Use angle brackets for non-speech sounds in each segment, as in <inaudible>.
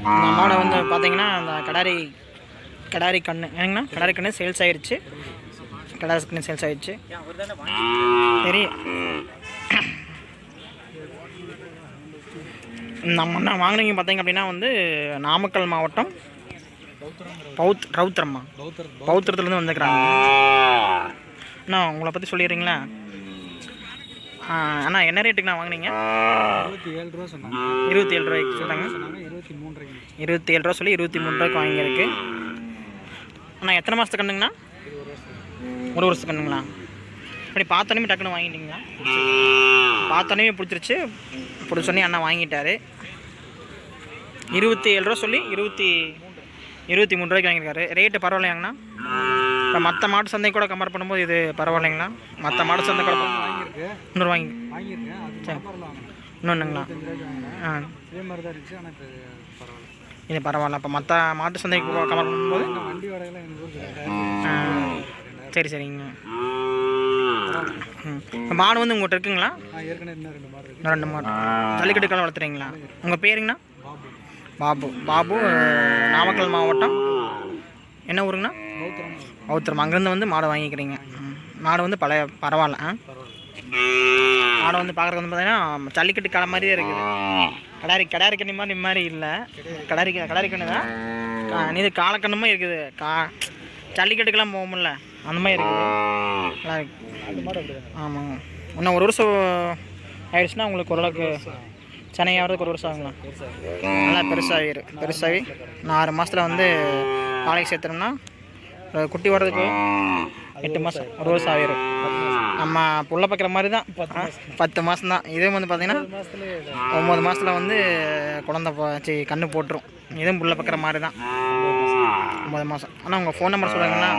இந்த மாடை வந்து பார்த்தீங்கன்னா அந்த கடாரி கடாரி கண்ணு ஏங்கண்ணா கடாரி கண்ணு சேல்ஸ் ஆயிடுச்சு கடாரி கண்ணு சேல்ஸ் ஆயிடுச்சு சரி. நம்ம என்ன வாங்கினீங்க பார்த்தீங்க அப்படின்னா வந்து நாமக்கல் மாவட்டம் பௌத் ரவுத்திரம்மா பௌத்திரத்துலேருந்து வந்துக்கிறாங்க அண்ணா உங்களை பற்றி சொல்லிடுறீங்களா? அண்ணா என்ன ரேட்டுக்கு நான் வாங்குனீங்க? இருபத்தி ஏழு ரூபா சொன்னாங்க. இருபத்தி ஏழு ரூபாய்க்கு சொன்னாங்க. இருபத்தி மூணு ரூபாய்க்கு இருபத்தி ஏழு ரூபா சொல்லி இருபத்தி மூணு ரூபாய்க்கு வாங்கியிருக்கு. அண்ணா எத்தனை மாதத்துக்கு கண்ணுங்கண்ணா? ஒரு வருஷத்துக்கு கண்ணுங்களா? அப்படி பார்த்தோன்னே டக்குன்னு வாங்கிட்டீங்களா? பார்த்தோன்னே பிடிச்சிருச்சு. பிடிச்சோன்னே அண்ணா வாங்கிட்டாரு. இருபத்தி ஏழு ரூபா சொல்லி இருபத்தி இருபத்தி மூணு ரூபாய்க்கு வாங்கியிருக்காரு. ரேட்டு பரவாயில்லையாங்கண்ணா? இப்போ மற்ற மாட்டு சந்தை கூட கம்பேர் பண்ணும்போது இது பரவாயில்லைங்களா? மற்ற மாட்டு சந்தை கூட இன்னொரு வாங்கி இன்னொன்றுங்களா ஆ. இதே பரவாயில்ல. அப்போ மற்ற மாட்டு சந்தைக்கு கம்பேர் பண்ணும்போது சரி சரிங்க. மாடு வந்து உங்கள்கிட்ட இருக்குங்களா? ரெண்டு மாடு இருக்கு. இன்னும் ரெண்டு மாடு. ஜல்லிக்கட்டு காலம் வளர்த்துறீங்களா? உங்கள் பேருங்கண்ணா? பாபு. பாபு. நாமக்கல் மாவட்டம். என்ன ஊருங்கண்ணா? ஒருத்தர் அங்கேருந்து வந்து மாடை வாங்கிக்கிறீங்க. மாடு வந்து பழைய பரவாயில்ல ஆ? மாடை வந்து பார்க்குறது வந்து பார்த்தீங்கன்னா ஜல்லிக்கட்டு கடை மாதிரியே இருக்குது. கடாரி கடாரி கண்ணி மாதிரி இந்த மாதிரி இல்லை. கடாரி கடாரி கண்ணு தான். கா- இது காலக்கண்ணுமே இருக்குது. கா ஜல்லிக்கட்டுக்கெல்லாம் போகும்ல அந்த மாதிரி இருக்குது. ஆமாங்க இன்னும் ஒரு வருஷம் ஆயிடுச்சுன்னா உங்களுக்கு ஓரளவுக்கு சென்னை ஆகிறதுக்கு ஒரு வருஷம் ஆகுங்களா நல்லா பெருசாகிடும் பெருசாகி நான் ஆறு மாதத்தில் வந்து காலைக்கு சேர்த்துனோம்னா குட்டி வர்றதுக்கு எட்டு மாதம் ஒரு வருஷம் ஆகிரும் நம்ம புள்ள பார்க்குற மாதிரி தான். பத்து மாதம் தான். இதுவும் வந்து பார்த்தீங்கன்னா ஒம்பது மாதத்தில் வந்து குழந்த போ சி கண்ணு போட்டுரும். இதுவும் புள்ள பார்க்குற மாதிரி தான். ஒம்பது மாதம் ஆனால் உங்கள் ஃபோன் நம்பர் சொல்லுங்கண்ணா.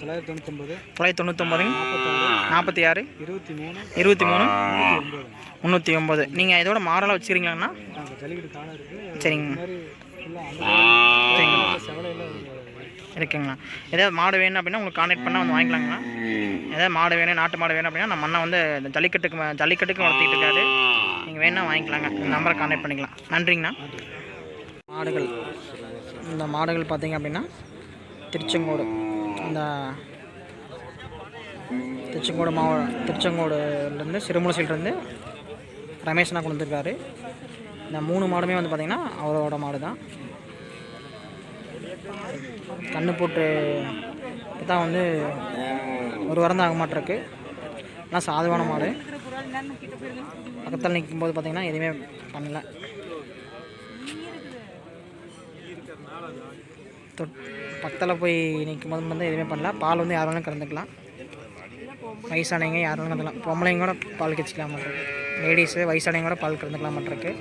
தொள்ளாயிரத்தி தொண்ணூத்தொம்பது தொள்ளாயிரத்தி தொண்ணூத்தொம்பதுங்க நாற்பத்தி ஆறு. இருபத்தி மூணு. இருபத்தி மூணு முந்நூற்றி ஒம்பது நீங்கள் இதோட மாடலாக வச்சுக்கிறீங்களாண்ணா இருக்குது சரிங்க. இந்த இருக்குங்களா? ஏதாவது மாடு வேணும் அப்படின்னா உங்களுக்கு கான்டாக்ட் பண்ணால் வந்து வாங்கிக்கலாங்களா? ஏதாவது மாடு வேணும் நாட்டு மாடு வேணும் அப்படின்னா நம்ம அண்ணன் வந்து இந்த ஜல்லிக்கட்டுக்கு ஜல்லிக்கட்டுக்கு வளர்த்திட்டு இருக்காரு. நீங்கள் வேணால் வாங்கிக்கலாங்க. இந்த நம்பரை கான்டாக்ட் பண்ணிக்கலாம். நன்றிங்கண்ணா. மாடுகள். இந்த மாடுகள் பார்த்தீங்க அப்படின்னா திருச்செங்கோடு. இந்த திருச்செங்கோடு மாவ திருச்செங்கோடுலேருந்து சிறுமுலசிலிருந்து ரமேஷனா கொண்டு வந்திருக்காரு. இந்த மூணு மாடுமே வந்து பார்த்திங்கன்னா அவரோட மாடு தான் கண்ணு போட்டு தான் வந்து ஒரு வாரம் தான் ஆக மாட்டிருக்கு. ஆனால் சாதுவான மாடு. பக்கத்தில் நிற்கும் போது பார்த்தீங்கன்னா எதுவுமே பண்ணல. தொட் பக்கத்தில் போய் நிற்கும் போது வந்து எதுவுமே பண்ணல. பால் வந்து யார் வேணாலும் கறந்துக்கலாம். வயசானவங்க யார் வேணாலும் கறந்துக்கலாம். பொம்பளைங்க கூட பால் கச்சிக்கலாம் மாட்டிருக்கு. லேடிஸு வயசானவங்க கூட பால் கறந்துக்கலாம் மாட்டிருக்கு.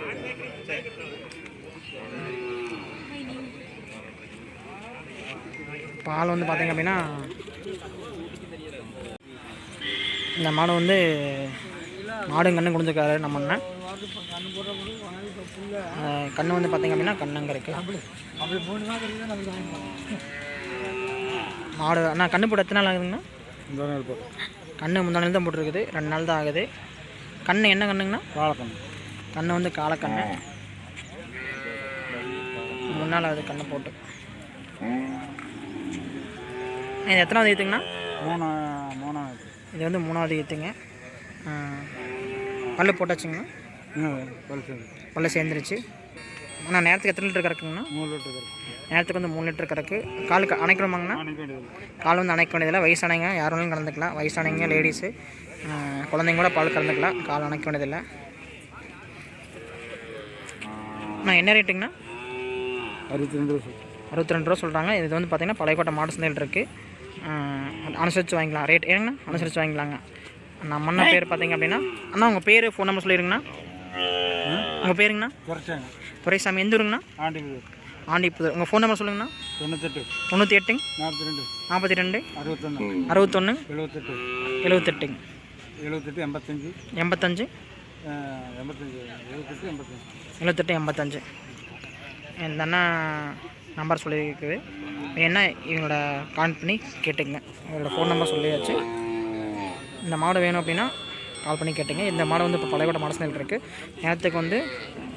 பால் வந்து பார்த்தீங்க அப்படின்னா இந்த மாடு வந்து மாடும் கண்ணு கொடுத்துருக்காரு நம்ம அண்ணன். கண்ணு வந்து பார்த்தீங்க அப்படின்னா கண்ணங்க வாங்கிக்கலாம் மாடு அண்ணா கண்ணு போட்டு எத்தனை நாள் ஆகுதுங்கண்ணா? கண்ணு முந்தா நாள் தான் போட்டிருக்குது. ரெண்டு நாள் தான் ஆகுது. கண்ணு என்ன கண்ணுங்கண்ணா? வாழைக்கணும் கண்ணு வந்து காலக்கண்ணு மூணு நாள் ஆகுது கண்ணு போட்டு. இது எத்தனாவது ஈத்துங்கண்ணா? மூணு மூணாவது. இது வந்து மூணாவது ஈத்துங்க. பல்லு போட்டாச்சுங்கண்ணா? பல்லு சேர்ந்துருச்சு. அண்ணா நேரத்துக்கு எத்தனை லிட்டர் கறக்குங்கண்ணா? மூணு லிட்டர் இருக்கு நேரத்துக்கு வந்து மூணு லிட்டர் கறக்கு. கால் க- அணைக்கணுமாங்கண்ணா கால் வந்து அணைக்க வேண்டியதில்லை. வயசானவங்க யார் வேணாலும் கலந்துக்கலாம். வயசானவங்க லேடிஸு குழந்தைங்க கூட பால் கறந்துக்கலாம் கால் அணைக்க வேண்டியதில்லை. அண்ணா என்ன ரேட்டுங்கண்ணா? அறுபத்தி ரெண்டு வருஷம் அறுபத்தி ரெண்டு ரூபா சொல்கிறாங்க இது வந்து பார்த்தீங்கன்னா பழையக்கோட்டை மாடு சந்தையில் இருக்குது அனுசரித்து வாங்கிக்கலாம். ரேட் ஏங்கண்ணா அனுசரித்து வாங்கிக்கலாங்க. நம்ம அண்ணா பேர் பார்த்தீங்க அப்படின்னா அண்ணா உங்கள் பேர் ஃபோன் நம்பர் சொல்லிடுங்கண்ணா. உங்கள் பேருங்கண்ணா? துரைசாமி எந்த ஊருங்கண்ணா? ஆண்டி ஆண்டிப்புதூர் உங்கள் ஃபோன் நம்பர் சொல்லுங்கண்ணா. தொண்ணூத்தெட்டு. தொண்ணூற்றி எட்டுங்க நாற்பத்தி ரெண்டு நாற்பத்தி ரெண்டு அறுபத்தொன்று அறுபத்தொன்று எழுபத்தெட்டு எழுபத்தெட்டுங்க எழுபத்தெட்டு எண்பத்தஞ்சு. எண்பத்தஞ்சு எண்பத்தஞ்சு. எழுபத்தெட்டு எண்பத்தஞ்சு. எழுபத்தெட்டு எண்பத்தஞ்சு. இந்த அண்ணா நம்பர் சொல்லியிருக்குது. என்ன இவங்களோட கான்ட் பண்ணி கேட்டுங்க இவங்களோட ஃபோன் நம்பர் சொல்லியாச்சு. இந்த மாடு வேணும் அப்படின்னா கால் பண்ணி கேட்டுங்க. இந்த மாடு வந்து இப்போ பழையகோட்டை மாடு சந்தையில் இருக்குது நேரத்துக்கு வந்து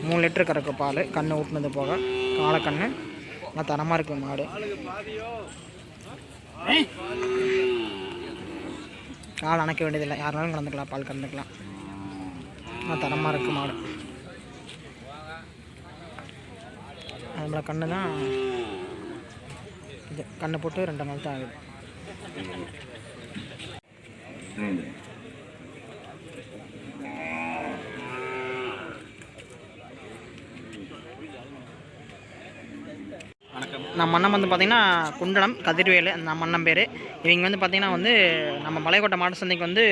மூணு லிட்டர் கறக்கு பால் கண்ணு ஊட்டினது போக காலை கண்ணு நல்லா தரமாக இருக்குது மாடு. கால் அணைக்க வேண்டியதில்லை. யாருனாலும் கலந்துக்கலாம் பால் கலந்துக்கலாம். நல்லா தரமாக இருக்குது மாடு. நம்மளை கண்ணு தான் இது. கண்ணு போட்டு ரெண்டு நாள் தான் ஆகுது. நம்ம அண்ணன் வந்து பார்த்திங்கன்னா குண்டலம் கதிர்வேலு நம்ம அண்ணன் பேர். இவங்க வந்து பார்த்திங்கன்னா வந்து நம்ம மலைக்கோட்டை மாட்டு சந்தைக்கு வந்து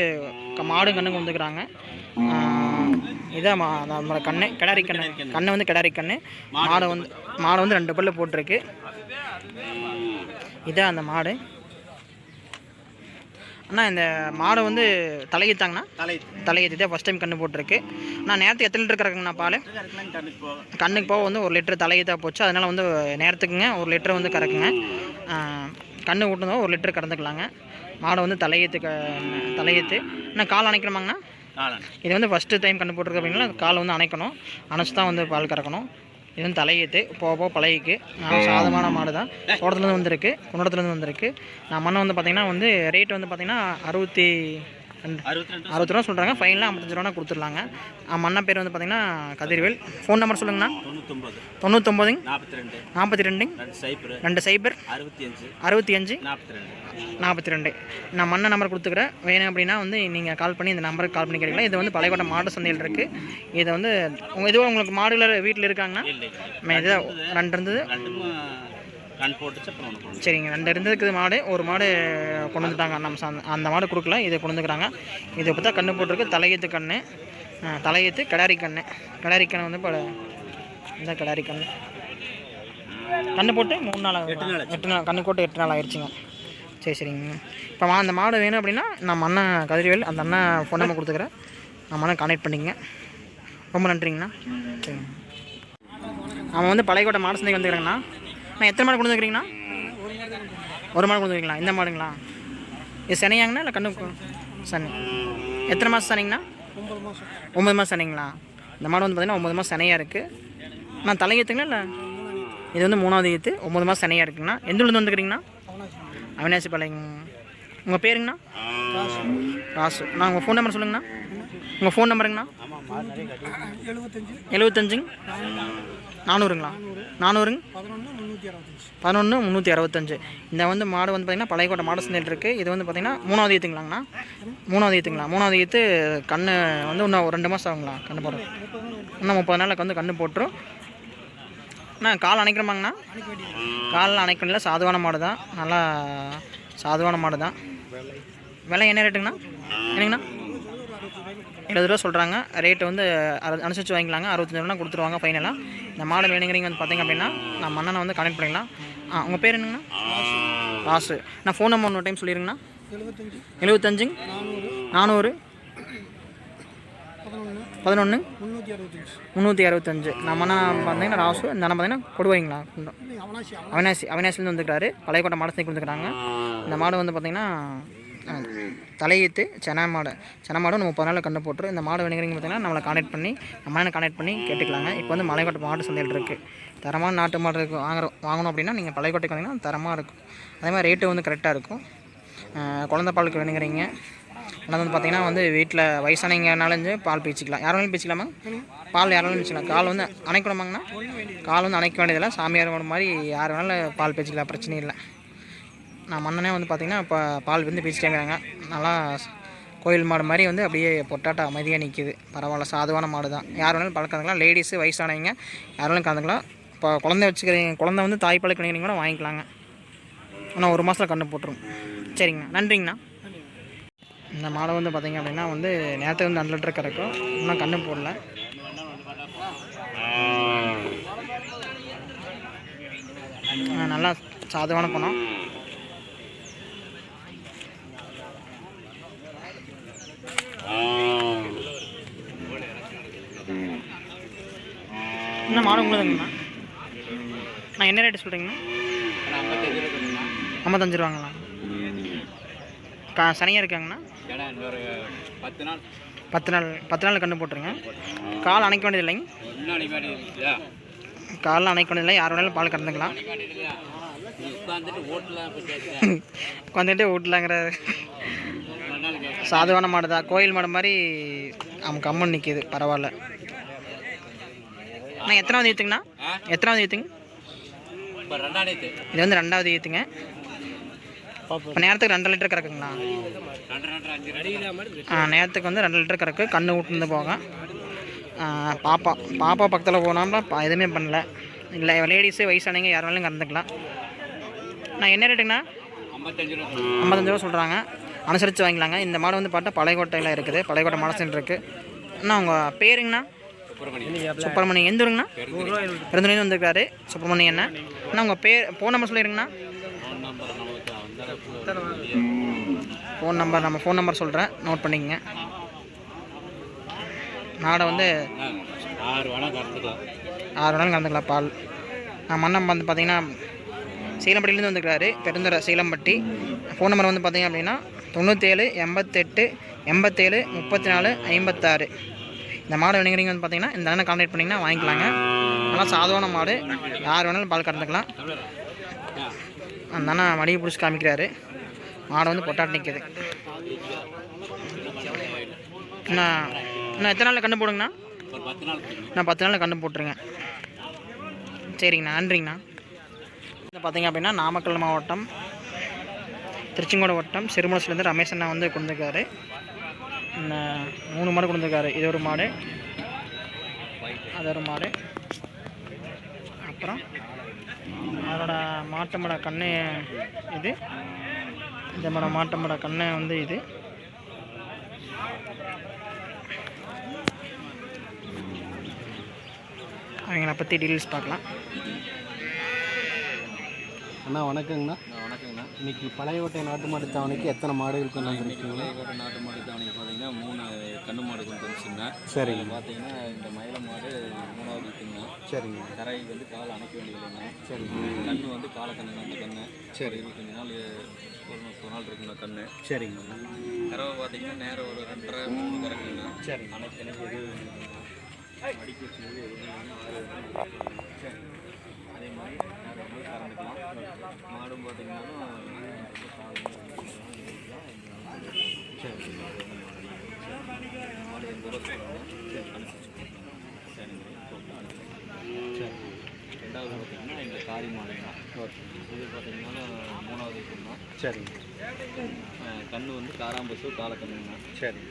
க- மாடு கண்ணுக்கு வந்துக்கிறாங்க. இதான் மா- நம்மளோட கண்ணு. கிடாரி கண்ணு. கண்ணு. வந்து கிடாரி கண்ணு. மாடு வந்து மாடு வந்து ரெண்டு பல்லு போட்டிருக்கு. இதான் அந்த மாடு. அண்ணா இந்த மாடு வந்து தலையிட்டாங்கண்ணா தலை தலையேற்றி தான் ஃபஸ்ட் டைம் கண்ணு போட்டிருக்கு. நான் நேரத்துக்கு எத்தனை லிட்டர் கறக்குங்கண்ணா பால்? கண்ணுக்கு போக வந்து ஒரு லிட்டர் தலையீத்தா போச்சு. அதனால் வந்து நேரத்துக்குங்க ஒரு லிட்டர் வந்து கறக்குங்க. கண்ணு ஊட்டுனதோ ஒரு லிட்டர் கறந்துக்கலாங்க. மாடை வந்து தலையீத்து க தலையீத்து இன்னும் கால் அணைக்கணுமாங்கண்ணா? இது வந்து ஃபஸ்ட்டு டைம் கண்ணு போட்டிருக்கு அப்படின்னா கால் வந்து அணைக்கணும். அணைச்சி தான் வந்து பால் கறக்கணும். இது வந்து தலையீத்து போக போக பழகிக்கு நான் சாதமான மாடு தான் தோட்டத்துலேருந்து வந்திருக்கு குண்டத்துலேருந்து வந்திருக்கு. நான் மண்ணை வந்து பார்த்திங்கன்னா வந்து ரேட் வந்து பார்த்திங்கன்னா அறுபத்தி அறுபத்தி ரூபா சொல்கிறாங்க ஃபைனலாக ஐம்பத்தஞ்சு ரூபா கொடுத்துடலாங்க. மண்ணா பேர் வந்து பார்த்தீங்கன்னா கதிர்வேல். ஃபோன் நம்பர் சொல்லுங்கண்ணா. தொண்ணூத்தொம்பது தொண்ணூத்தொம்பதுங்க நாற்பத்தி ரெண்டு நாற்பத்தி ரெண்டுங்க ரெண்டு சைபர் ரெண்டு சைபர் அறுபத்தி அஞ்சு அறுபத்தி அஞ்சு நாற்பத்தி ரெண்டு நாற்பத்தி ரெண்டு நான் மண்ண நம்பர் கொடுத்துக்கிறேன். வேணும் அப்படின்னா வந்து நீங்கள் கால் பண்ணி இந்த நம்பருக்கு கால் பண்ணி கேட்கலாம் இது வந்து பழையகோட்டை மாட்டு சந்தையில் இருக்குது இதை வந்து உங்கள் இதுவும் உங்களுக்கு மாடுகள் வீட்டில் இருக்காங்கன்னா இது ரெண்டு இருந்தது. கண் போட்டுச்சு அப்புறம் ஒன்று சரிங்க. ரெண்டு இருந்ததுக்கு மாடு ஒரு மாடு கொண்டு வந்துட்டாங்க நம்ம அந்த மாடு கொடுக்கல இதை கொண்டு வந்துக்கிறாங்க. இதை பார்த்தா கண்ணு போட்டிருக்கு தலையீத்து கண்ணு ஆ, தலையீத்து கிடாரி கண்ணு. கிடாரி கண்ணு வந்து இப்போ இந்த கிடாரி கண்ணு. கண்ணு போட்டு மூணு நாள் எட்டு நாள். எட்டு நாள் கண்ணு போட்டு எட்டு நாள் ஆயிடுச்சுங்க சரி சரிங்க. இப்போ அந்த மாடு வேணும் அப்படின்னா நம்ம அண்ணன் கதிர்வேல் அந்த அண்ணன் ஃபோன் நம்பர் கொடுத்துக்கிறேன். நம்ம அண்ணன் கான்டாக்ட் பண்ணிக்கங்க. ரொம்ப நன்றிங்கண்ணா. சரிங்க. அவன் வந்து பழையக்கோட்டை மாடு சந்தைக்கு வந்துக்கிறேங்கண்ணா. நான் எத்தனை மாடு கொண்டு வந்துக்கிறீங்கண்ணா ஒரு மாடு கொண்டு வந்துக்கிறீங்களா இந்த மாடுங்களா? இது சனியாங்கண்ணா இல்லை கண்ணு சனி? எத்தனை மாதம் சனிங்கண்ணா? ஒம்பது மாதம் சனிங்களா? இந்த மாடு வந்து பார்த்தீங்கன்னா ஒம்பது மாதம் சனையாக இருக்குது நான் தலையேற்றுங்களா இல்லை? இது வந்து மூணாவது ஈத்து ஒம்பது மாதம் சனையாக இருக்குங்கண்ணா. எந்த ஊர்லேருந்து வந்துக்கிறீங்கண்ணா அவினாசி. பாளையங்க உங்கள் பேருங்கண்ணா? ராசு. நான் உங்கள் ஃபோன் நம்பர் சொல்லுங்கண்ணா. உங்கள் ஃபோன் நம்பருங்கண்ணா எழுபத்தஞ்சுங்க நானூறுங்களா? நானூறுங்க? பதினொன்று முந்நூற்றி அறுபத்தஞ்சு. இந்த வந்து மாடு வந்து பார்த்திங்கன்னா பழையக்கோட்டை மாடு சந்தையில் இருக்குது இது வந்து பார்த்திங்கன்னா மூணாவது ஈத்துங்களாங்கண்ணா? மூணாவது ஈத்துங்களா? மூணாவது ஈத்து கண்ணு வந்து இன்னும் ஒரு ரெண்டு மாதம் ஆகுங்களா கண்ணு போடுறோம் இன்னும் முப்பது நாளுக்கு வந்து கண்ணு போட்டுரும். அண்ணா கால் அணைக்கிறோமாங்கண்ணா காலில் அணைக்கல சாதுவான மாடு தான் நல்லா சாதுவான மாடு தான் விலை என்ன ரேட்டுங்கண்ணா? என்னங்கண்ணா? எழுபது ரூபா சொல்கிறாங்க ரேட்டு வந்து அனுசரித்து வாங்கிக்கலாங்க. அறுபத்தஞ்சு ரூபா கொடுத்துருவாங்க ஃபைனலாக இந்த மாடல் வேணுங்கிறீங்க வந்து பார்த்தீங்க அப்படின்னா நான் மண்ணனை வந்து கனெக்ட் பண்ணிக்கலாம். ஆ உங்கள் பேர் என்னங்கண்ணா? ராசு. நான் ஃபோன் நம்பர் ஒன்று டைம் சொல்லிடுங்கண்ணா எழுபத்தஞ்சுங்க நானூறு. பதினொன்று முந்நூற்றி அறுபத்தஞ்சு. நம்மனா பார்த்தீங்கன்னா ராசு இந்த பார்த்தீங்கன்னா கொடுவாங்களா அவினாசி அவினாசிலேருந்து வந்துக்கிறாரு பழையக்கோட்டை மாடு சந்தைக்கு வந்துக்கிறாங்க இந்த மாடு வந்து பார்த்திங்கன்னா தலையீத்து சென மாடு சென மாடு நம்ம முப்பது நாளில் கண்டு போட்டுரும் இந்த மாடு வேணுங்கிறீங்க பார்த்தீங்கன்னா நம்மளை கான்டாக்ட் பண்ணி நம்ம கான்டாக்ட் பண்ணி கேட்டுக்கலாங்க. இப்போ வந்து மலைக்கோட்டை மாடு சந்தையில் இருக்குது தரமான நாட்டு மாடு இருக்கு வாங்குற வாங்கணும் அப்படின்னா நீங்கள் பழையக்கோட்டைக்கு வந்தீங்கன்னா தரமாக இருக்கும். அதே மாதிரி ரேட்டு வந்து கரெக்டாக இருக்கும். குழந்த பாலுக்கு வேணுங்கிறீங்க. ஆனால் வந்து பார்த்தீங்கன்னா வந்து வீட்டில் வயசானவங்கனாலும் பால் பீச்சிக்கலாம். யாராலும் பீச்சிக்கலாமா? பால் யாராலும் பீச்சிக்கலாம். கால் வந்து அணைக்கணுமாங்கண்ணா? கால் வந்து அணைக்க வேண்டியதில்லை. சாமியார் மாடு மாதிரி யார் வேணாலும் பால் பீச்சிக்கலாம் பிரச்சனை இல்லை. நான் மன்னனே வந்து பார்த்திங்கன்னா இப்போ பால் வந்து பீச்சிட்டேங்கிறாங்க நல்லா கோயில் மாடு மாதிரி வந்து அப்படியே பொட்டாட்டா அமைதியாக நிற்கிது பரவாயில்ல சாதுவான மாடு தான். யார் வேணாலும் பழக்கிறதுக்கலாம் லேடிஸு வயசானவங்க யார் வேணாலும் கலந்துக்கலாம். இப்போ குழந்தை வச்சுக்கிறீங்க குழந்தை வந்து தாய்ப்பால் கிடைக்கிறீங்க கூட வாங்கிக்கலாங்க. ஆனால் ஒரு மாதத்தில் கண்டு போட்டுரும். சரிங்கண்ணா. நன்றிங்கண்ணா. இந்த மாடை வந்து பார்த்திங்க அப்படின்னா வந்து நேரத்துக்கு வந்து ரெண்டு லிட்டர் கறக்கும். இன்னும் கண்ணு போடல. ஆ, நல்லா சாதுவான பணம். என்ன மாடு உங்களுதுங்கண்ணா நான் என்ன ரேட்டு சொல்கிறீங்கண்ணா ஐம்பத்தஞ்சு ரூபாங்கண்ணா கா சனியாக இருக்காங்கண்ணா? பத்து நாள் பத்து நாள் பத்து நாள் கன்று போட்டுருங்க. கால் அணைக்க வேண்டியது இல்லைங்க காலில் அணைக்க வேண்டியது இல்லை யார் வேணாலும் பால் கறந்துக்கலாம். உட்காந்துட்டு ஓட்டலாங்கிற பற்றி உட்காந்துட்டு வீட்டிலங்கிற ரெண்டாள் கேட்க சாதுவான மாடு தான் கோயில் மாடு மாதிரி அவன் கம்மன் நிற்கிது பரவாயில்ல. அண்ணா எத்தனாவது ஈத்துங்கண்ணா எத்தனாவது ஈத்துங்க இது வந்து ரெண்டாவது ஈத்துங்க இப்போ நேரத்துக்கு ரெண்டு லிட்டர் கறக்குங்களா ஆ, நேரத்துக்கு வந்து ரெண்டு லிட்டர் கறக்கு. கண்ணு விட்டுருந்து போக. பாப்பா. பாப்பா பக்கத்தில் போனோம்னா எதுவுமே பண்ணல. இல்லை லேடிஸு வயசானவங்க யார் வேணாலும் கறந்துக்கலாம். நான் என்ன ரேட்டுங்கண்ணா? ஐம்பத்தஞ்சு ரூபா சொல்கிறாங்க அனுசரித்து வாங்கிக்கலாங்க. இந்த மாடு வந்து பார்த்தா பழையகோட்டையில் இருக்குது. பழையக்கோட்டை மாடசன் இருக்குது அண்ணா உங்கள் பேருங்கண்ணா? சுப்பிரமணியம் எந்த ஊருங்கண்ணா? பெருந்துலேருந்து வந்திருக்காரு சுப்பிரமணியம் என்ன அண்ணா. உங்கள் பேர் ஃபோன் நம்பர் சொல்லிடுங்கண்ணா ஃபோன் நம்பர் நம்ம ஃபோன் நம்பர் சொல்கிறேன் நோட் பண்ணிக்கங்க. நாடை வந்து ஆறு வேணா ஆறு நாள் கலந்துக்கலாம் பால். நான் மன்னம் வந்து பார்த்தீங்கன்னா சீலம்பட்டிலேருந்து வந்துருக்காரு பெருந்துறை சீலம்பட்டி. ஃபோன் நம்பர் வந்து பார்த்தீங்க அப்படின்னா தொண்ணூற்றேழு எண்பத்தெட்டு எண்பத்தேழு முப்பத்தி நாலு ஐம்பத்தாறு. இந்த மாடு வேணுங்கிறீங்க வந்து பார்த்தீங்கன்னா இந்த அண்ணனை கான்டாக்ட் பண்ணிங்கன்னா வாங்கிக்கலாங்க. நல்லா சாதாரண மாடு. யார் வேணாலும் பால் கறந்துக்கலாம். அந்த அண்ணன் மடியை பிடிச்சி காமிக்கிறாரு. மாடு வந்து பொட்டாட்டு நிற்கிது நான் நான் எத்தனை நாளில் கண்டு போடுங்கண்ணா? பத்து நான் பத்து நாளில் கண்டு போட்டுருங்க. சரிங்கண்ணா நன்றிங்கண்ணா. இந்த பார்த்தீங்க அப்படின்னா நாமக்கல் மாவட்டம் திருச்செங்கோடு வட்டம் சிறுமலசிலேருந்து ரமேஷ் அண்ணா வந்து கொடுத்துருக்காரு. மூணு மாடு கொடுத்துருக்காரு. இது ஒரு மாடு. அது ஒரு மாடு. அப்புறம் அதோட மாட்டமோட கண்ணு இது. இந்த மாட மாட்டமோட கண்ணு வந்து இது. அவங்கள பற்றி டீட்டெயில்ஸ் பார்க்கலாம். அண்ணா வணக்கங்கண்ணா. வணக்கங்கண்ணா. இன்னைக்கு பழையகோட்டை நாட்டு மாட்டு தாவணிக்கு எத்தனை மாடுகள் கொண்டு வந்திருக்கீங்க? பழையகோட்டை நாட்டு மாடு தாவணி பார்த்தீங்கன்னா மூணு கண்ணு மாடு கொண்டு வந்துச்சுங்க சரிங்க. பார்த்தீங்கன்னா இந்த மயில மாடு மூணாவது இருக்குங்க சரிங்க. கரை வந்து கால் அணைக்க வேண்டியதில்லைங்க சரிங்க. கண்ணு வந்து காலக்கண்ணு அந்த கண்ணு. சரி. இருபத்தஞ்சு நாள் ஒரு முப்பது நாள் இருக்குங்க கண்ணு. சரிங்க. கறவை பார்த்தீங்கன்னா நேரம் ஒரு ரெண்டரை மூணு கறக்குங்க சரி அணைக்கு எனக்கு அடிக்க எதுவுமே ஆறு சரி. அதே மாதிரி வந்து கறந்துக்கலாம் மாடும் பார்த்தீங்கன்னா ரொம்ப சரி மாடு எந்த தூரம் சொல்லணும் சரி. சரி ரெண்டாவது பார்த்தீங்கன்னா இந்த காரி மாடுங்க இது பார்த்தீங்கன்னா மூணாவது இருக்குன்னா சரிங்க கண்ணு வந்து காராம்பசு காலக்கண்ணுங்க சரி.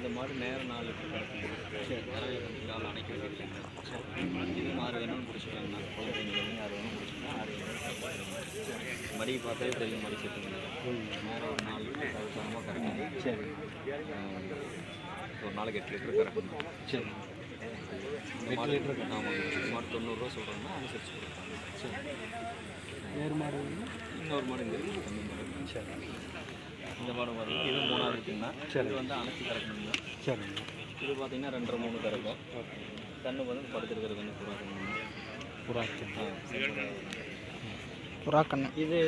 இந்த மாடு நேரம் நாலு வந்து கால் அணைக்க சரி இது ஆறு வேணும் பிடிச்சிக்கலாங்கண்ணா குழந்தைங்க வேணும் ஆறு வேணும் பிடிச்சிக்கலாம் ஆறு வேணும் மடி பார்த்தாலே தெரியும் மடி சேர்த்துங்க நேரம் ஒரு நாலு லிட்டர் கவுசமாக கறக்குங்க சரி. ஒரு நாளைக்கு எட்டு லிட்டர் கறக்குங்க சரி. இந்த மாடு லிட்டர் இந்த மாடு தொண்ணூறுரூவா சொல்கிறாங்கன்னா அனுசரிச்சு கொடுப்பாங்க சரி வேறு மாடு இன்னொரு மாடு கம்மி மாடு சரி. இந்த மாடு பார்த்தீங்கன்னா இது மூணாவது இருக்குங்கண்ணா சரி. இது வந்து அணைச்சி கறக்கணுங்க. சரிங்க இது பார்த்தீங்கன்னா ரெண்டரை மூணு கறக்கும். கண்ணு வந்து படுத்துருக்கிற கண்ணு பூரா கண்ணு புறாக்கு புறா கண்ணு இது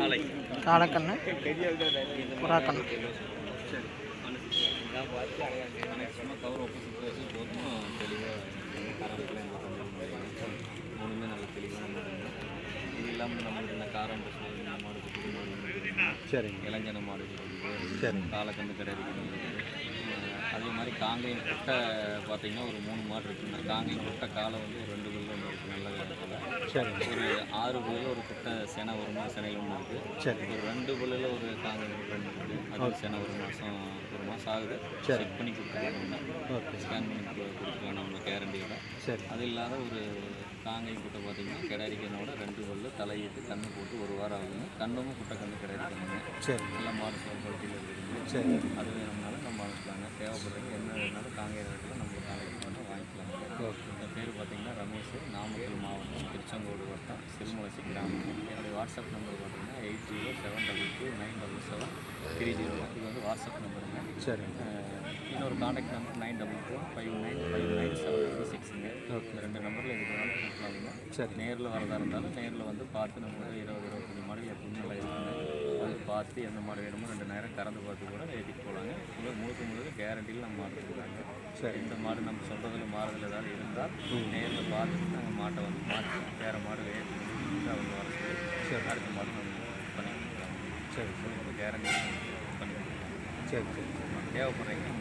நாளைக்கு காலக்கண்ணு புறா கண்ணு சரி. தெளிவாக மூணுமே நல்ல தெளிவான மாடுங்க இது இல்லாமல் நம்மளுக்கு இந்த காரம்பு இந்த மாடு குட்டி மாடு இருக்குதுங்க. சரிங்க. இளஞ்சன மாடு சரி காலக்கண்டு கடை இருக்குது அதே மாதிரி காங்கேயம் குட்டை பார்த்தீங்கன்னா ஒரு மூணு மாடு இருக்குங்க காங்கேயம் குட்டை காலை வந்து ஒரு ரெண்டு பில்லு ஒன்று இருக்குது நல்ல காலத்தில் சரிங்க. ஒரு ஆறு பில்லில் ஒரு குட்டை செனை ஒரு மாதம் செனையில் ஒன்று இருக்குது சரி ஒரு ரெண்டு பில்லில் ஒரு குட்டை ஒன்று இருக்குது அது செனை ஒரு மாதம் ஒரு மாதம் ஆகுது. சரி. செக் பண்ணி கொடுத்துருக்காங்க ஸ்கேன் பண்ணி கொடு- கொடுத்துருக்காங்க நம்ம கேரண்டியோட சரி. அது இல்லாத ஒரு காங்கேயம் குட்டை பார்த்தீங்கன்னா கிடாரிக்கனோட ரெண்டு பல்லு தலையிட்டு கண்ணு போட்டு ஒரு வாரம் ஆகுதுங்க கண்ணும் குட்டை கண்ணு கிடாரிக்கணுங்க சரி. நல்லா மாடு குவாலிட்டியில் இருக்குதுங்க. சரி. அது வேணும்னாலும் நம்ம அனுப்பலாங்க. தேவைப்படுறவங்க என்ன வேணாலும் காங்கேய ரேட்டில் நம்ம காங்கேயம் பண்ண வாங்கிக்கலாங்க. ஓகே. இந்த பேர் பார்த்தீங்கன்னா ரமேஷ் நாமக்கல் மாவட்டம் திருச்செங்கோடு வட்டம் சிறுமலசி கிராமம். என்னுடைய வாட்ஸ்அப் நம்பர் பார்த்தீங்கன்னா eight zero seven double two nine double seven three zero. இது வந்து வாட்ஸ்அப் நம்பருங்க. சரி. இன்னொரு contact number nine double four five nine five nine seven three சிக்ஸுங்க இந்த ரெண்டு நம்பரில் எதுக்கு வேணாலும் கூப்பிடலாங்க சரி. நேரில் வரதா இருந்தாலும் நேரில் வந்து பார்த்து நம்ம இருபது இருபத்தஞ்சி மாடல் எப்பவுமே நல்லா இருக்குங்க. வந்து பார்த்து எந்த மாடு வேணுமோ ரெண்டு நேரம் கறந்து பார்த்து கூட ஏற்றிட்டு போகலாங்க உங்களுக்கு முழுக்க முழுக்க கேரண்டியில் நம்ம மாடு கொடுக்குறாங்க சரி. இந்த மாடு நம்ம சொல்கிறதுல மாறுதல் ஏதாவது இருந்தால் நேரில் பார்த்துட்டு நாங்கள் மாட்டை வந்து மாற்றி வேறு மாடு ஏற்றி அவங்க வர சொல்லி அடுத்த மாடு நம்ம பண்ணி சரி சரி. கேரண்டி பண்ணி சரி சரி. தேவைப்படுறீங்க நம்ம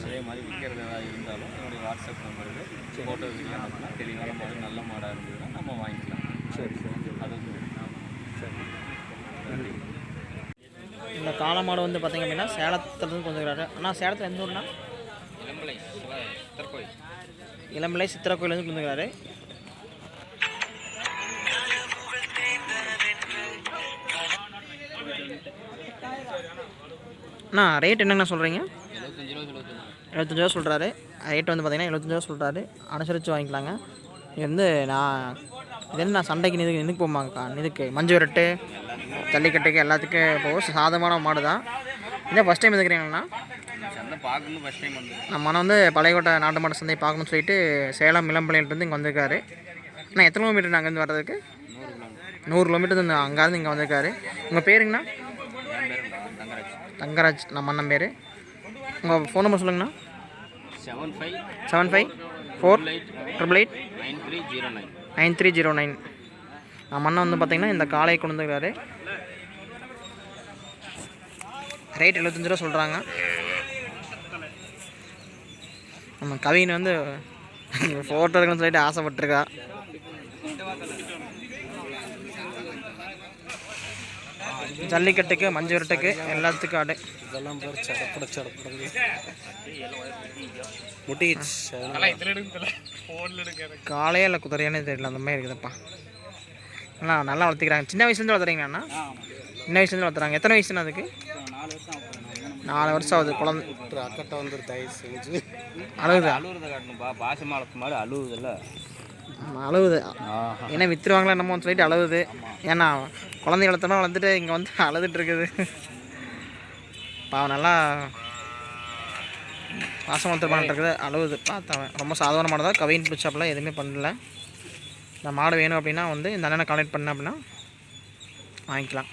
அதே மாதிரி விற்கிறது இருந்தாலும் என்னுடைய வாட்ஸ்அப் நம்பருக்கு ஃபோட்டோ வீடியோ அனுப்புனா தெளிவான மாடு நல்ல மாடாக இருந்ததுன்னா நம்ம வாங்கிக்கலாம். சரி சரி. அது வந்து சரி. நன்றி. இந்த காளை மாடு வந்து பார்த்தீங்க அப்படின்னா சேலத்துலேருந்து கொண்டு வந்துக்கிறாரு அண்ணா சேலத்தில் எந்த ஊர்னா இளம்பிள்ளை சித்திரை கோயிலேருந்து கொண்டு வந்துக்கிறாரு அண்ணா ரேட் என்னங்கண்ணா சொல்கிறீங்க எழுபத்தஞ்சு எழுபத்தஞ்சு ரூபா சொல்கிறாரு ரேட் வந்து பார்த்தீங்கன்னா எழுபத்தஞ்சு ரூபா சொல்கிறாரு அனுசரித்து வாங்கிக்கலாங்க. இது வந்து நான் இது என்ன நான் சண்டைக்கு நிதுக்கு நிதுக்கு போமாங்கக்கா நிதுக்கு. மஞ்சு விரட்டு ஜல்லிக்கட்டுக்கு எல்லாத்துக்கும் போகும் சாதமான மாடு தான். இதான் ஃபஸ்ட் டைம் எதுக்குறீங்களா வந்து நம்ம அண்ணன் வந்து பழையகோட்டை நாட்டு மாட்டு சந்தை பார்க்கணும்னு சொல்லிட்டு சேலம் இளம்பிள்ளையிலேருந்து இங்கே வந்திருக்காரு. அண்ணா எத்தனை கிலோமீட்டர் அங்கேருந்து வர்றதுக்கு? நூறு கிலோமீட்டர் கிலோமீட்டர் அங்கேருந்து இங்கே வந்திருக்காரு. உங்கள் பேருங்கண்ணா? தங்கராஜ். நம்ம அண்ணன் பேர். உங்கள் ஃபோன் நம்பர் சொல்லுங்கண்ணா. Seven five seven five four triple eight nine three zero nine nine three zero nine நம்ம அண்ணன் வந்து பார்த்தீங்கன்னா இந்த காலை கொண்டு வந்துருக்காரு. ரேட் எழுபத்தஞ்சு ரூபா சொல்கிறாங்க நம்ம கவின் வந்து <laughs> ஃபோட்டோ எடுக்கணும்னு சொல்லிட்டு ஆசைப்பட்டிருக்கா. ஜல்லிக்கட்டுக்கு மஞ்சு விரட்டுக்கு எல்லாத்துக்கும் ஆடு. இதெல்லாம் பேர் சடப்பட சடப்படங்க. முட்டிச்சு காலையே இல்லை குதிரையானே தெரியல அந்த மாதிரி இருக்குதுப்பா. நல்லா நல்லா வளர்த்துக்கிறாங்க. சின்ன வயசுலேருந்து வளர்த்துறீங்களாண்ணா சின்ன வயசுலேருந்து வளர்த்துறாங்க. எத்தனை வயசுண்ணா அதுக்கு? நாலு வருஷம் ஆகுது குழந்தை. அக்கட்டை வந்து தயவு செஞ்சு. அழுகுதா? அழுகுறத காட்டணும்பா. பாசமாலத்து மாதிரி அழுகுதில்ல அழுகுது ஏன்னா விற்றுருவாங்களா என்னமோன்னு சொல்லிட்டு அழுகுது ஏன்னா குழந்தை வளர்த்தோம்னா வளர்த்துட்டு இங்கே வந்து அழுதுட்டு இருக்குது. பாவம் நல்லா பாசம் வளர்த்து இருக்குது. அழுகுது பார்த்தவன் ரொம்ப சாதாரண தான் கவின் பிடிச்சாப்பில் எதுவுமே பண்ணல. இந்த மாடு வேணும் அப்படின்னா வந்து இந்த அண்ணனை கான்டாக்ட் பண்ண அப்படின்னா வாங்கிக்கலாம்.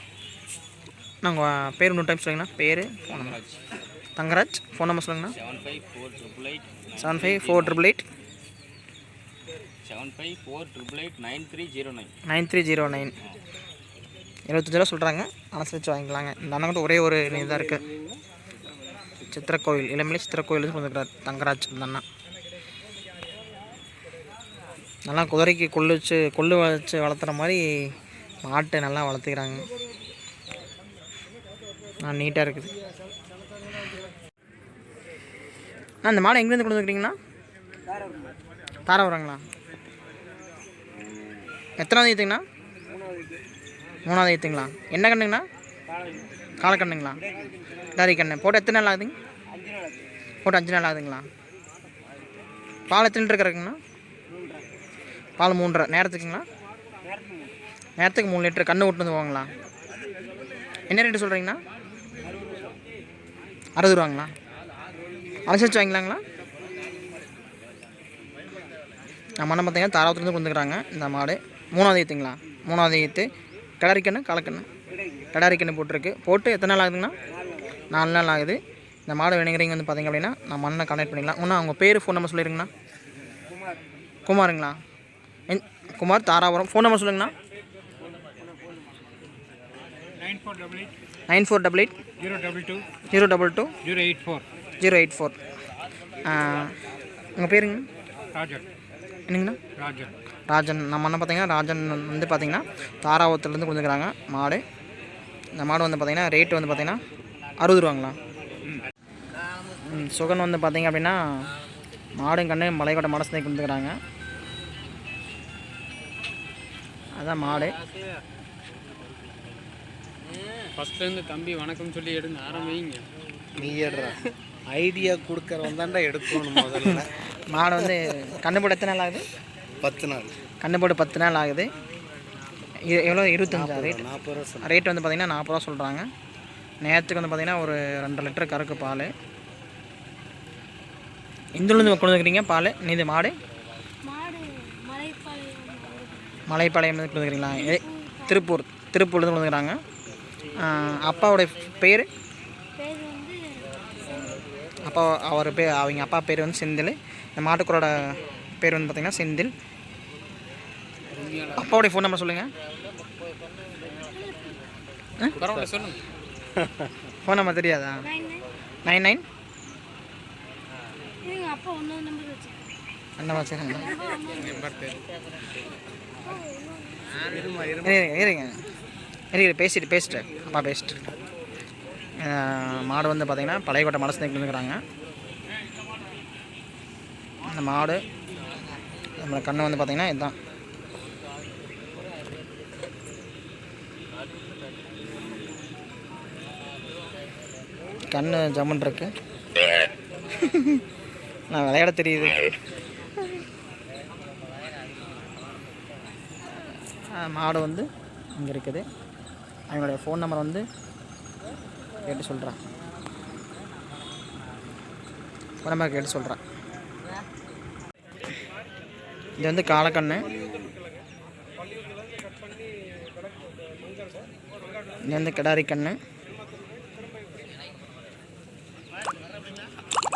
நாங்கள் பேர் இன்னொரு டைம் சொல்லுங்கண்ணா. பேர் phone number Thangaraj phone number சொல்லுங்கண்ணா. Seven five four triple eight seven five four triple eight nine three zero nine. Nine three zero nine. இருபத்தஞ்சிரூவா சொல்கிறாங்க. அனுசரித்து வாங்கிக்கலாங்க. இந்த அண்ணன் ஒரே ஒரு இதாக இருக்குது சித்திரக்கோவில் இளமலை சித்திரக்கோயில் வந்துருக்கிறார் தங்கராஜ் இந்த அண்ணா. நல்லா குதிரைக்கு கொள்ளு வச்சு கொள்ளு வச்சு வளர்த்துற மாதிரி மாட்டை நல்லா வளர்த்துக்கிறாங்க. நான் நீட்டாக இருக்குது. அண்ணா இந்த மாடை எங்கேருந்து கொண்டு வந்துக்கிறீங்கண்ணா தாராபுரங்களா? எத்தனாவது ஈத்துங்கண்ணா மூணாவது ஈத்துங்களா என்ன கண்ணுங்கண்ணா காலக்கண்ணுங்களா டாரி கண்ணு போட்டு எத்தனை நாள் ஆகுதுங்க? போட்டு அஞ்சு நாள் ஆகுதுங்களா? பால் எத்தனை லிட்டர் கறக்குங்கண்ணா? பால் மூன்றரை. நேரத்துக்குங்களா? நேரத்துக்கு மூணு லிட்டர். கண்ணு விட்டு வந்து போவாங்களா? என்ன ரேட்டு சொல்கிறீங்கண்ணா அறுபது ரூபாங்களா? அனுசரிச்சு வாங்கிக்கலாங்களா? நம்ம என்ன பார்த்தீங்கன்னா தாராபுரத்துலேருந்து கொண்டுக்கிறாங்க இந்த மாடு. மூணாவது ஈத்துங்களா மூணாவது ஈத்து கிடாரிக்கண்ணு காலக்கண்ணு. கிடாரிக்கண்ணு போட்டிருக்கு. போட்டு எத்தனை நாள் ஆகுதுங்கண்ணா? நாலு நாள் ஆகுது. இந்த மாடு வேணுங்கிறீங்க வந்து பார்த்தீங்க அப்படின்னா நம்ம அண்ணனை கனெக்ட் பண்ணிக்கலாம். ஒன்றா அவங்க பேர் ஃபோன் நம்பர் சொல்லிடுங்கண்ணா. குமாருங்களா? என் குமார் தாராபுரம். ஃபோன் நம்பர் சொல்லுங்கண்ணா. Nine four double eight. Zero double two zero double two zero eight four. Zero eight four. உங்கள் பேருங்க? ராஜன். என்னங்கண்ணா? ராஜன். ராஜன் நம்ம அண்ணன் பார்த்தீங்கன்னா ராஜன் வந்து பார்த்தீங்கன்னா தாராபுரத்துலேருந்து கொடுத்துருக்குறாங்க மாடு. இந்த மாடு வந்து பார்த்தீங்கன்னா ரேட்டு வந்து பார்த்தீங்கன்னா அறுபது ரூபாங்களா? ம், சுகன் வந்து பார்த்தீங்க அப்படின்னா மாடும் கண்ணு மலைக்கோட்டை மாடு சந்தை கொடுத்துக்கிறாங்க அதான் மாடு. ஃபஸ்ட்லேருந்து தம்பி வணக்கம் சொல்லி எடுங்க. ஆரம்பிங்க நீ எடுற. ஐடியா கொடுக்குறவன் தான்டா எடுக்கணும் முதல்ல. <laughs> மாடு வந்து எத்தனை நாள் ஆகுது? பத்து நாள். கண்ணு போட்டு பத்து நாள் ஆகுது. இது எவ்வளோ? இருபத்தஞ்சா ரேட் நாற்பது ரூபா ரேட் வந்து பார்த்திங்கன்னா நாற்பது ரூபா சொல்கிறாங்க நேரத்துக்கு வந்து பார்த்திங்கன்னா ஒரு ரெண்டு லிட்டர் கறக்கு பால். இந்துலேருந்து கொண்டு வந்துக்கிறீங்க பால்? நீ இது மாடு மலைப்பாளையம் கொண்டு வந்துக்கிறீங்களா ஏ திருப்பூர் திருப்பூர்லேருந்து கொண்டு வந்துக்கிறாங்க அப்பாவோடைய பேர்? பேர் வந்து அப்பா அவர் பேர் அவங்க அப்பா பேர் வந்து செந்தில். இந்த மாட்டுக்குரோட பேர் வந்து பார்த்திங்கன்னா செந்தில். அப்பாவுடைய ஃபோன் நம்பர் சொல்லுங்கள் பரவாயில்ல ஃபோன் நம்பர் தெரியாதா? நைன் நைன் அண்ணா வச்சுருங்க. அந்த மாதிரி இருங்க. இருங்க இருங்க பேசிட்டு பேசிட்டு. அப்பா பேசிட்டு. மாடு வந்து பார்த்தீங்கன்னா பழையக்கோட்டை மலசனைக்கு இருக்கிறாங்க அந்த மாடு நம்மளை கண்ணு வந்து பார்த்தீங்கன்னா இதுதான் கண்ணு ஜம்முன் இருக்கு. நான் விளையாட தெரியுது. மாடு வந்து இங்கே இருக்குது. அவங்களுடைய ஃபோன் நம்பர் வந்து கேட்டு சொல்கிறான் ஃபோன் நம்பர் கேட்டு சொல்கிறேன் இது வந்து காலக்கண்ணு. இது வந்து கிடாரி கண்ணு.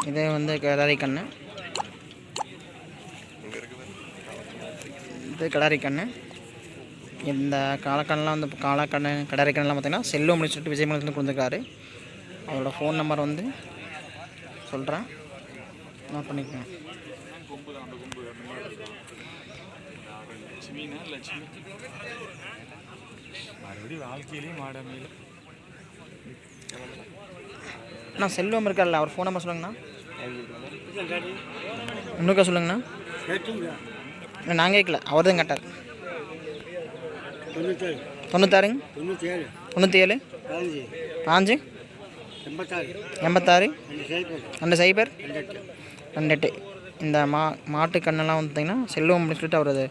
இது வந்து கடாரி கண்ணு. இது கடாரி கண்ணு. இந்த காலக்கண்ணெலாம் வந்து காலக்கண்ணு கடாரி கண்ணெலாம் பார்த்தீங்கன்னா செல்வம் சொல்லிட்டு விஜய் மலர்ந்து கொடுத்துருக்காரு. அவரோட ஃபோன் நம்பர் வந்து சொல்கிறேன் நோட் பண்ணிக்கோங்க. அண்ணா செல்வம் இருக்கார்ல அவர் ஃபோன் நம்பர் சொல்லுங்கண்ணா. இன்னுக்கா சொல்லுங்கண்ணா. நான் கேட்கல அவர் தான் கேட்டார் தொண்ணூத்தாறுங்க? தொண்ணூற்றி ஏழு பாஞ்சு. எண்பத்தாறு. ரெண்டு சைபர் ரெண்டு எட்டு இந்த மா மாட்டு கண்ணெல்லாம் வந்து பார்த்திங்கன்னா செல்வம் அப்படின்னு சொல்லிட்டு அவர் அது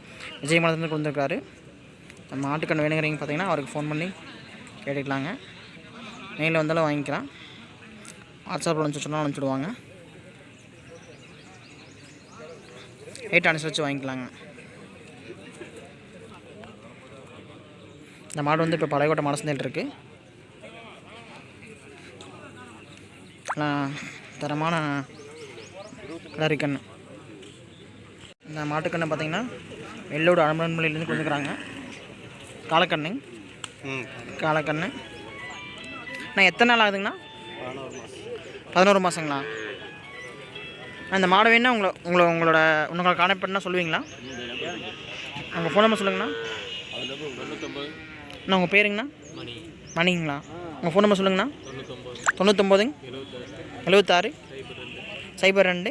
விஜய் மலர்ந்து கொடுத்துருக்காரு. இந்த மாட்டுக்கண்ணு வேணுங்கிறீங்க பார்த்தீங்கன்னா அவருக்கு ஃபோன் பண்ணி கேட்டுக்கலாங்க. நேரில் வந்தாலும் வாங்கிக்கலாம். வாட்ஸ்அப்பில் அனுப்பிச்சு சொன்னாலும் அனுப்பிச்சுடுவாங்க ரேட் அனுசரித்து வாங்கிக்கலாங்க. இந்த மாடு வந்து இப்போ பழையக்கோட்டை மனசந்தையில் இருக்குது தரமான கன்று இந்த மாட்டுக்கண்ணு பார்த்தீங்கன்னா வெள்ளோடு அலம்பன்மொழியிலேருந்து கொடுத்துக்கிறாங்க காலக்கண்ணு ம். காலக்கண்ணு நான் எத்தனை நாள் ஆகுதுங்கண்ணா? பதினோரு மாதங்களா அந்த மாடு வேணா உங்களை உங்களை உங்களோட உங்களை கான்டாக்ட் பண்ணால் சொல்லுவீங்களா? உங்கள் ஃபோன் நம்பர் சொல்லுங்கண்ணா. அண்ணா உங்கள் பேருங்கண்ணா. மணி மணிங்களா? உங்கள் ஃபோன் நம்பர் சொல்லுங்கண்ணா. தொண்ணூத்தொம்போதுங்க எழுபத்தாறு சைபர் ரெண்டு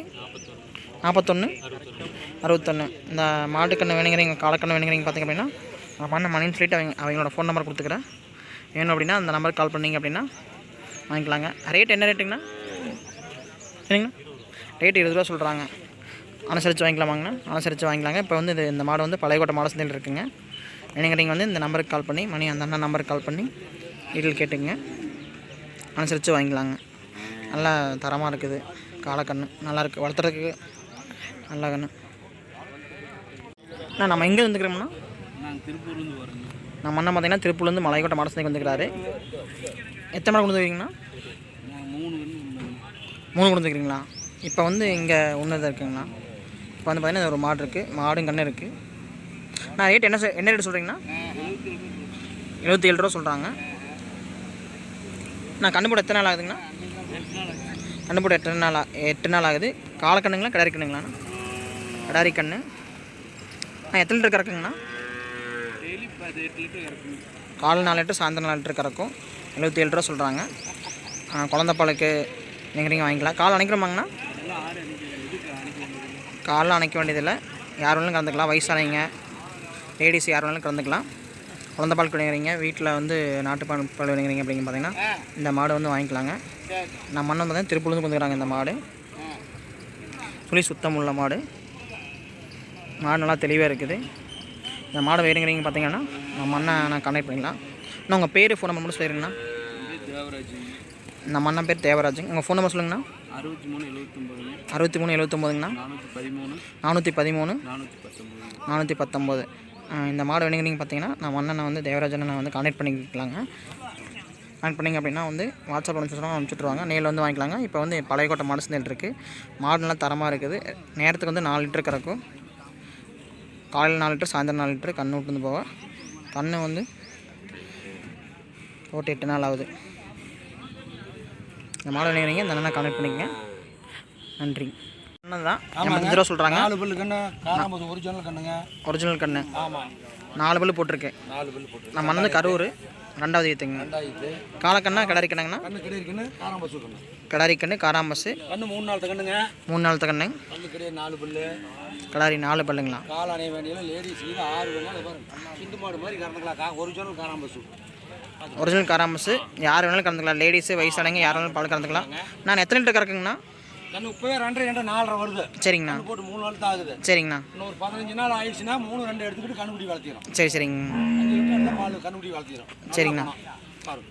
நாற்பத்தொன்று அறுபத்தொன்று இந்த மாட்டுக்கண்ணு வேணுங்கிறீங்க காலக்கண்ணு வேணுங்கிறீங்க பார்த்தீங்க அப்படின்னா நான் பண்ண மணின்னு சொல்லிட்டு அவங்க அவங்களோட ஃபோன் நம்பர் கொடுத்துக்கிறேன். வேணும் அப்படின்னா அந்த நம்பருக்கு கால் பண்ணீங்க அப்படின்னா வாங்கிக்கலாங்க. ரேட் என்ன ரேட்டுங்கண்ணா என்னங்கண்ணா? ரேட் இருபது ரூபா சொல்கிறாங்க அனுசரித்து வாங்கிக்கலாமாங்கண்ணா? அனுசரித்து வாங்கிக்கலாங்க. இப்போ வந்து இது இந்த மாடு வந்து பழையக்கோட்டை மாடசந்தையில் இருக்குங்க. வேணுங்கிறீங்க வந்து இந்த நம்பருக்கு கால் பண்ணி மணி அந்த அண்ணா நம்பருக்கு கால் பண்ணி டீட்டெயில் கேட்டுங்க. அனுசரித்து வாங்கிக்கலாங்க. நல்லா தரமாக இருக்குது. காலக்கண்ணு நல்லா இருக்குது வளர்த்துறதுக்கு நல்ல கண்ணு அண்ணா. நம்ம எங்கே வந்துக்கிறோம்னா திருப்பூர்லேருந்து நம்ம அண்ணன் பார்த்தீங்கன்னா திருப்பூர்லேருந்து மலைக்கோட்டை மாடசந்தைக்கு வந்துக்கிறாரு எத்தனை மாடு கொண்டு வந்துருக்கீங்கண்ணா? நாங்கள் மூணு மூணு கொண்டு வந்துருக்கீங்களா இப்போ வந்து இங்கே ஒன்று தான் இருக்குங்கண்ணா இப்போ வந்து பார்த்தீங்கன்னா ஒரு மாடு இருக்குது மாடும் கண்ணு இருக்குது நான் ரேட் என்ன என்ன ரேட் சொல்கிறீங்கண்ணா எழுபத்தி ஏழு ரூபா சொல்கிறாங்க நான் கண்ணு போட எத்தனை நாள் ஆகுதுங்கண்ணா? கண்ணு போட எட்டு நாள் எட்டு நாள் ஆகுது. காலக்கண்ணுங்களா கிடாரி கண்ணுங்களாண்ணா கிடாரி கண்ணு. நான் எத்தனை லிட்டர் கறக்குங்கண்ணா? எட்டு காலை நாலு லிட்டர் சாயந்தரம் நாலு லிட்டர் கறக்கும். எழுபத்தி ஏழு ரூபா சொல்கிறாங்க குழந்த பாலுக்கு நீங்கள் நீங்கள் வாங்கிக்கலாம். கால் அணைக்கிறோமாங்கண்ணா காலில் அணைக்க வேண்டியதில்லை. யார் வேணாலும் கலந்துக்கலாம். வயசானவங்க லேடிஸ் யார் வேணாலும் கலந்துக்கலாம். குழந்த பால் கிடைக்கிறீங்க வீட்டில் வந்து நாட்டுப்பால் பால் பால் அப்படின்னு பார்த்தீங்கன்னா இந்த மாடு வந்து வாங்கிக்கலாங்க. நம்ம மண்ணை பார்த்தீங்கன்னா திருப்பூர்லேருந்து கொடுக்குறாங்க இந்த மாடு. புளி சுத்தம் உள்ள மாடு. மாடு நல்லா தெளிவாக இருக்குது. இந்த மாடு வேணுங்கிறீங்க பார்த்தீங்கன்னா நம்ம மண்ணை நான் கனெக்ட் பண்ணிக்கலாம். நான் உங்கள் பேர் ஃபோன் நம்பர் மட்டும் சொல்லிடுங்கண்ணா. நம்ம அண்ணன் பேர் தேவராஜுங்க. உங்கள் ஃபோன் நம்பர் சொல்லுங்கண்ணா. அறுபத்தி மூணு எழுபத்தொம்பதுங்க அறுபத்தி மூணு எழுபத்தொம்போதுங்கண்ணா நானூற்றி பதிமூணு. நானூற்றி பதிமூணு. நானூற்றி பத்தொம்பது. நானூற்றி பத்தொம்போது. இந்த மாடு வேணுங்கிறீங்க பார்த்தீங்கன்னா நம்ம அண்ணனை வந்து தேவராஜனை நான் வந்து கான்டாக்ட் பண்ணிக்கலாங்க. கனெக்ட் பண்ணிங்க அப்படின்னா வந்து வாட்ஸ்அப் அனுப்பிச்சு சொன்னால் அனுப்பிச்சுட்ருவாங்க நேரில் வந்து வாங்கிக்கலாங்க. இப்போ வந்து பழைய கோட்டை மாடு சந்தையில் இருக்குது மாடு நல்லா தரமாக இருக்குது. நேரத்துக்கு வந்து நாலு லிட்டர் கறக்கும். காலையில் நாலு லிட்டர் சாயந்தரம் நாலு லிட்டர் கண்ணு விட்டு போக. கண்ணு வந்து போட்டு எட்டு நாள் ஆகுது. இந்த மாடல் நினைக்கிறீங்க? இந்த அண்ணனை கனெக்ட் பண்ணிக்கங்க. நன்றி. அண்ணன் தான். எண்பத்தஞ்சு ரூபா சொல்கிறாங்க நாலு பல்லு கண்ணு காராமது ஒரிஜினல் கண்ணுங்க. ஒரிஜினல் கண்ணு. ஆமாம் நாலு பல்லு போட்டிருக்கு நாலு பல்லு போட்டு நம்ம அண்ணன் கரூர். ரெண்டாவது ஈத்துங்க காலக்கண்ணா கிடாரி கண்ணுங்கண்ணா? கண்ணு கிடையாது கண்ணு காராம்பசு கண்ணு. கிடாரி கண்ணு காராம்பஸ் கண்ணு மூணு நாள் கண்ணுங்க. மூணு நாள் கண்ணு. கண்ணு கிடையாது நாலு பல்லு. கிடாரி நாலு பல்லுங்களா? கால் அணைய வேண்டியது லேடிஸ் இது ஆறு வேணாலும் பாருங்க. சிந்து மாடு மாதிரி கறந்துக்கலாம். ஒரிஜினல் காராம்பசு ஒரிஜினல் காராம்பஸ் யார் வேணாலும் கறந்துக்கலாம் லேடிஸு வயசானவங்க யார் வேணாலும் பால் கறந்துக்கலாம் நான் எத்தனை லிட்டர் கறக்குங்கண்ணா? கண்ணு இப்போவே ரெண்டரை ரெண்டு நாலரை வருது. சரிங்கண்ணா. கண்ணு போட்டு மூணு நாள் தான் ஆகுது சரிங்கண்ணா. இன்னொரு பதினஞ்சு நாள் ஆயிடுச்சுன்னா மூணு ரெண்டு எடுத்துக்கிட்டு கண்ணுக்குடி வளர்த்திடும் சரி சரிங்க பால் கண்ணுக்குடி வளர்த்திடும் சரிங்கண்ணா. பாருங்க.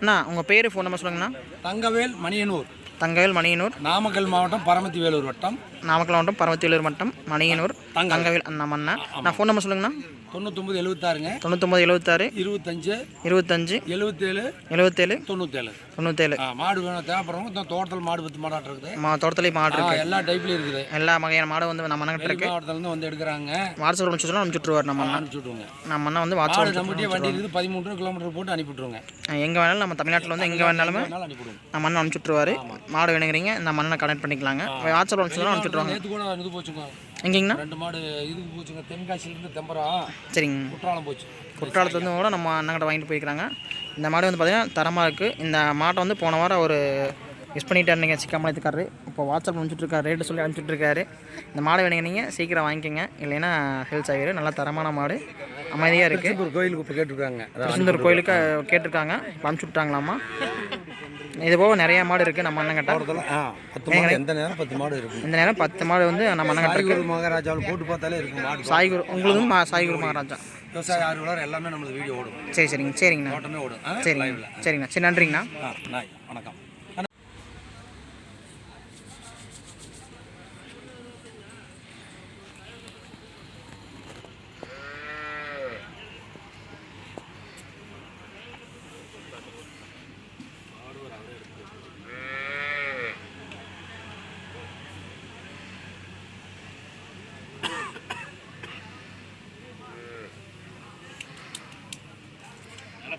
அண்ணா உங்கள் பேர் ஃபோன் நம்பர் சொல்லுங்கண்ணா. தங்கவேல் மணியனூர். தங்கவேல் மணியனூர். நாமக்கல் மாவட்டம் பரமத்தி வேலூர் வட்டம். நாமக்கல் மாவட்டம் பரமத்திவேலூர் மட்டம் மணியனூர். தங்கவேல். நம்ம அண்ணா நான் ஃபோன் நம்பர் சொல்லுங்கண்ணா. தொண்ணூத்தொம்பது எழுபத்தாறுங்க தொண்ணூத்தொம்பது எழுபத்தாறு இருபத்தஞ்சு. இருபத்தஞ்சு. எழுபத்தேழு எழுபத்தேழு தொண்ணூத்தேழு. தொண்ணூத்தேழு. மாடு வேணும் தேவைப்படுறவங்க தோட்டத்தில் மாடு பத்து மாடாட்டம் இருக்குது. மா தோட்டத்துலேயும் மாடு ஆ இருக்கு. எல்லா டைப்லையும் இருக்குது. எல்லா வகையான மாடு வந்து நம்ம அண்ணன் இருக்கு. மாவட்டத்துலேருந்து வந்து எடுக்கிறாங்க. வாட்ஸ்அப் அனுப்பிச்சு அனுப்பிச்சுட்ருவார் நம்ம அண்ணா. நம்ம அண்ணா வந்து வாட்ஸ்அப் நம்மகிட்டயே வண்டி இருக்குது பதிமூணு ரூபா கிலோமீட்டர் போட்டு அனுப்பி விட்ருவோங்க எங்கே வேணாலும் நம்ம தமிழ்நாட்டில் வந்து எங்கே வேணாலுமே நம்ம அண்ணன் அனுப்பிச்சுட்ருவாரு மாடு வேணுங்கிறீங்க நம்ம அண்ணனை கனெக்ட் பண்ணிக்கலாங்க. வாட்ஸ்அப் அனுப்பிச்சு அனுப்பிச்சுட்ருவாங்க நேற்று கூட இது போச்சுங்க. எங்கேங்கண்ணா? ரெண்டு மாடு இதுக்கு போச்சுங்க தென்காசியிலேருந்து தெம்பரம் சரிங்க. குற்றாலம் போச்சு. குற்றாலத்துலேருந்து கூட நம்ம அண்ணங்கிட்ட வாங்கிட்டு போய்க்கிறாங்க இந்த மாடு வந்து பார்த்திங்கன்னா தரமாக இருக்குது இந்த மாட்டை வந்து போன வாரம் ஒரு மிஸ் பண்ணிட்டார் நீங்கள் சிக்காமலத்துக்காரரு இப்போ வாட்ஸ்அப் அனுப்பிச்சுட்ருக்காரு ரேட்டு சொல்லி அனுப்பிச்சுட்ருக்காரு இந்த மாடு வேணுங்க நீங்கள் சீக்கிரம் வாங்கிக்கோங்க. இல்லைன்னா ஹெல்ஸ் ஆகிடும் நல்லா தரமான மாடு. அமைதியாக இருக்குது ஒரு கோயிலுக்கு இப்போ கேட்டிருக்காங்க. திருச்செந்தூர் கோயிலுக்கு கேட்டிருக்காங்க. அனுப்பிச்சு விட்டாங்களாமா? இது போக நிறைய மாடு இருக்குது நம்ம அண்ணங்கிட்ட. எந்த நேரம் பத்து மாடு இருக்கும் இந்த நேரம் பத்து மாடு வந்து நம்ம அண்ணங்கிட்ட மகாராஜாவில் போட்டு பார்த்தாலே இருக்கும் மாடு. சாய்குரு உங்களுக்கு சாய்குரு மகாராஜா. விவசாய ஆர்வலர் எல்லாமே நம்மளுக்கு வீடியோ ஓடும். சரி சரிங்க. சரிங்கண்ணா. தோட்டமே ஓடும். சரிங்க. லைவ்ல. சரிங்கண்ணா. சரி நன்றிங்கண்ணா. வணக்கம் நல்லா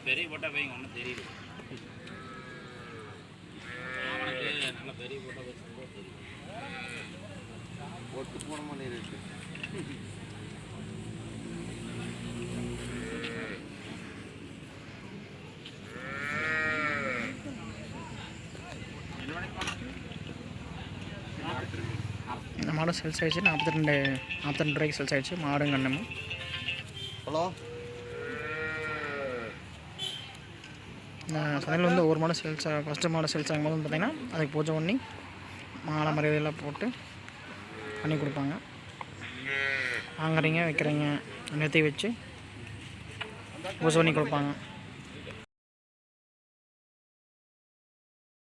பெரிய போட்டா வைங்க ஒன்றும் தெரியல அவனுக்கு பெரிய போட்டா வச்சுருந்தா தெரியும் ஒட்டு போன மாதிரி இருக்கு இந்த மாடு சேல்ஸ் ஆகிடுச்சு நாற்பத்தி ரெண்டு நாற்பத்தி ரெண்டு ரூபாய்க்கு சேல்ஸ் ஆகிடுச்சு மாடும் கண்ணமும். ஹலோ இந்த சந்தையில் வந்து ஒவ்வொரு மாடு சேல்ஸ் ஃபஸ்ட்டு மாடு சேல்ஸ் ஆகும்போது வந்து பார்த்திங்கன்னா அதுக்கு பூஜை பண்ணி மாலை மரியாதையெல்லாம் போட்டு பண்ணி கொடுப்பாங்க. வாங்குறீங்க வைக்கிறீங்க நிறுத்தி வச்சு பூஜை பண்ணி கொடுப்பாங்க.